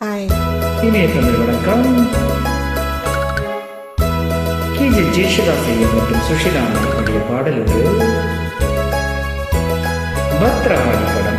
Hi இனிய தமிழ் வணக்கம். K J ஜெயசுதாசையர் மற்றும் சுஷிலா பாடல் ஒன்று படம்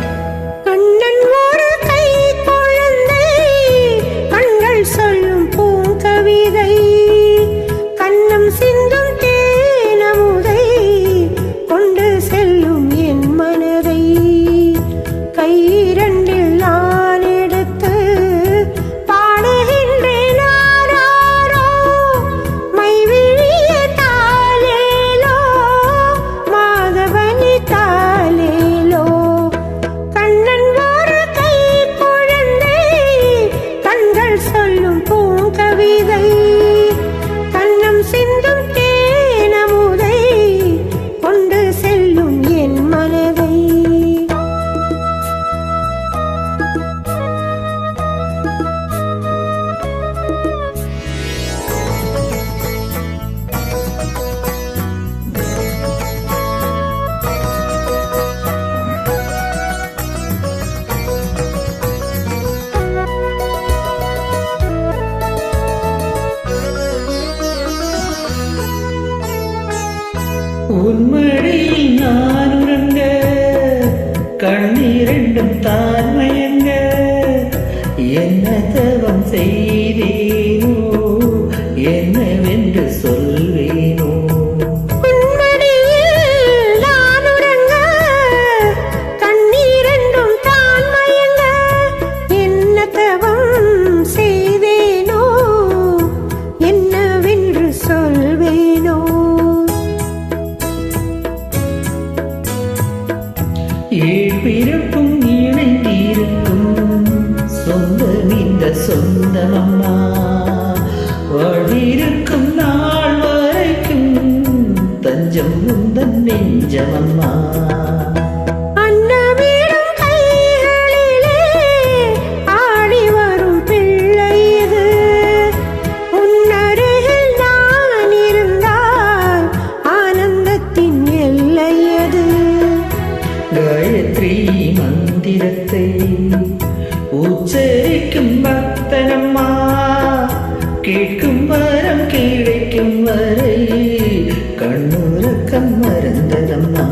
உன்மடியில் நான் உணங்க கண்ணீரெண்டும் தான் மயங்க என்ன தவம் செய்ய தஞ்சம் முந்தன் நெஞ்சமம்மா காயத்ரி மந்திரத்தை உச்சரிக்கும் பக்தனம்மா. கேட்கும் வரம் கிடைக்கும் வரம் No.